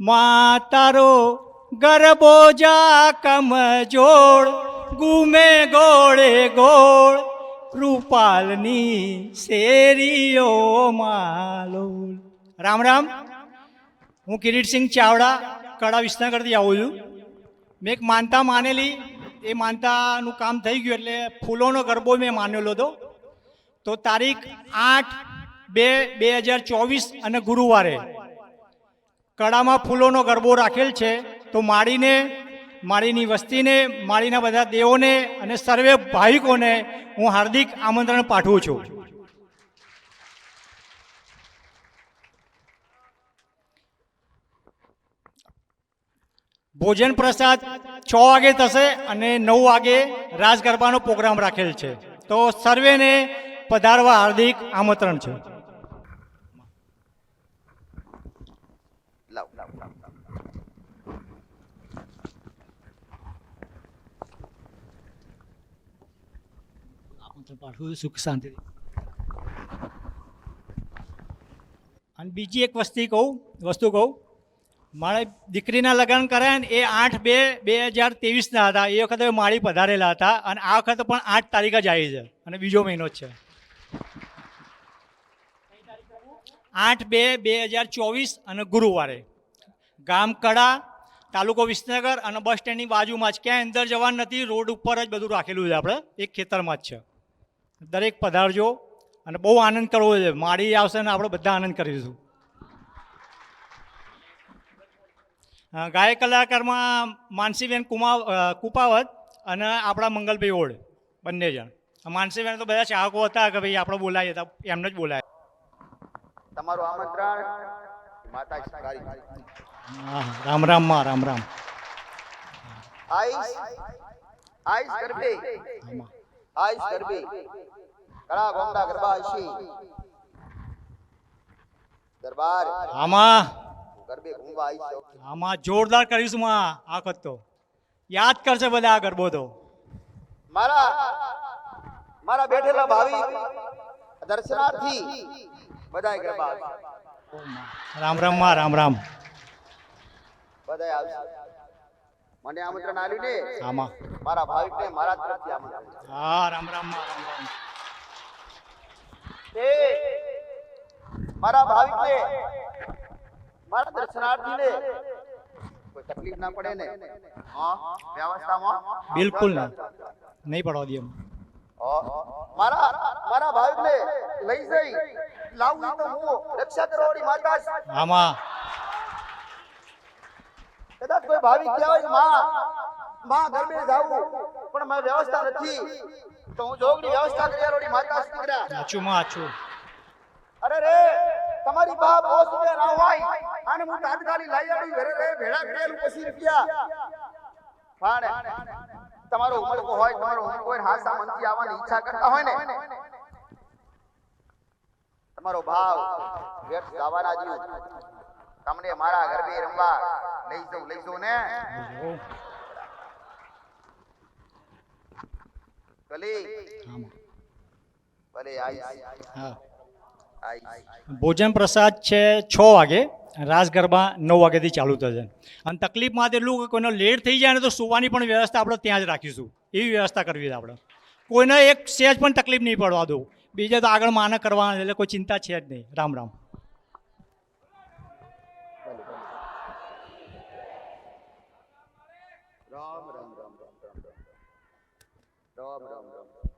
મા તારો ગરબો જા કમજોડ ગુમે ગોળે ગોળ કૃપાલની શેરીઓ માલોલ. રામ રામ. હું કિરીટસિંહ ચાવડા કડા વિસનગરથી આવું છું. મેં એક માનતા માનેલી. એ માનતાનું કામ થઈ ગયું એટલે ફૂલોનો ગરબો મેં માનેલો હતો. તો તારીખ આઠ બે બે હજાર ચોવીસ અને ગુરુવારે કડામાં ફૂલોનો ગરબો રાખેલ છે, તો માળીને, માળીની વસ્તીને, માળીના બધા દેવોને અને સર્વે ભાવિકોને હું હાર્દિક આમંત્રણ પાઠવું છું. ભોજન પ્રસાદ છ વાગે થશે અને નવ વાગે રાસ ગરબાનો પ્રોગ્રામ રાખેલ છે. તો સર્વેને પધારવા હાર્દિક આમંત્રણ છે. લાવ લાવ લાવ. સુખ અને બીજી એક વસ્તુ કહું વસ્તુ કહું. મારે દીકરીના લગ્ન કર્યા ને એ આઠ બે બે હજાર ત્રેવીસના હતા. એ વખતે માળી પધારેલા હતા અને આ વખતે પણ આઠ તારીખ જ આવી છે અને બીજો મહિનો જ છે. આઠ બે બે હજાર ચોવીસ અને ગુરુવારે. ગામ કડા, તાલુકો વિસનગર અને બસ સ્ટેન્ડની બાજુમાં જ. ક્યાંય અંદર જવાનું નથી, રોડ ઉપર જ બધું રાખેલું છે આપણે. એક ખેતરમાં જ છે. દરેક પધારજો અને બહુ આનંદ કરવો છે. માળી આવશે ને આપણે બધા આનંદ કરીશું. ગાયક કલાકારમાં માનસીબેન કુમા કુપાવત અને આપણા મંગલભાઈ ઓળ બંને જણ. માનસીબેન તો બધા ચાહકો હતા કે ભાઈ આપણે બોલાવીએ હતા એમને જ બોલાય તમારું આમંત્રણ માતા રામ રામમાં રામ રામ. આઈસ આઈસ ગરબે. આઈસ ગરબે. કળા ગોંડા ગરબા આઈશી દરબાર. આમાં ગરબે ઘૂમવા આઈશો આમાં જોરદાર કરીશું માં આ તો. યાદ કરશે બધા આ ગરબો તો. મારા મારા બેઠેલા ભાવિ દર્શનાર્થી બધાય ગરબા. રામ રામમાં રામ રામ. બધાય આવશે મને આમંત્રણ આલ્યું ને? આમાં. મારા ભાવિકને મારા તરફથી આમંત્રણ. હા રામ રામમાં રામ રામ. તે મારા ભાવિકને મારા દર્શનાર્થીને. કોઈ તકલીફ ના પડે ને? હા વ્યવસ્થામાં? બિલકુલ ના. નહીં પડવા દઈએ. મારા મારા ભાવિકને લઈ જઈ. લાવું તો હું રક્ષા કરવાવાળી માતા આમાં. કદાચ કોઈ ભાવિક કહેવાયમાં માં ગરબે જાવું પણ મારી વ્યવસ્થા નથી. તો હું જોગની વ્યવસ્થા કર્યાવાળી માતા દીકરા આછું માં આછું અરે રે તમારી બાપ બહુ સુબે ના હોય અને હું તાત્કાલિક લઈ આવી ઘરે રે ભેળા કરેલું પછી રૂપિયા. પણ તમારો ઉમર હોય તમારો કોઈ હાસા મંત્રી આવવાની ઈચ્છા કરતા હોય ને. તમારો ભાવ વ્યર્થ ગાવાના જીવ. તમને મારા ગરબે રમવા લઈ જાઉં, લઈ જઉં ને? ભોજન પ્રસાદ છે છ વાગે, રાસ ગરબા નવ વાગ્યાથી ચાલુ થશે. અને તકલીફમાં તેટલું કે કોઈનો લેટ થઈ જાય ને તો સુવાની પણ વ્યવસ્થા આપણે ત્યાં જ રાખીશું. એવી વ્યવસ્થા કરવી છે આપણે. કોઈને એક સેજ પણ તકલીફ નહીં પડવા દો. બીજા તો આગળ માને કરવાના એટલે કોઈ ચિંતા છે જ નહીં રામ રામ રામ રામ રામ રામ રામ રામ રામ રામ રામ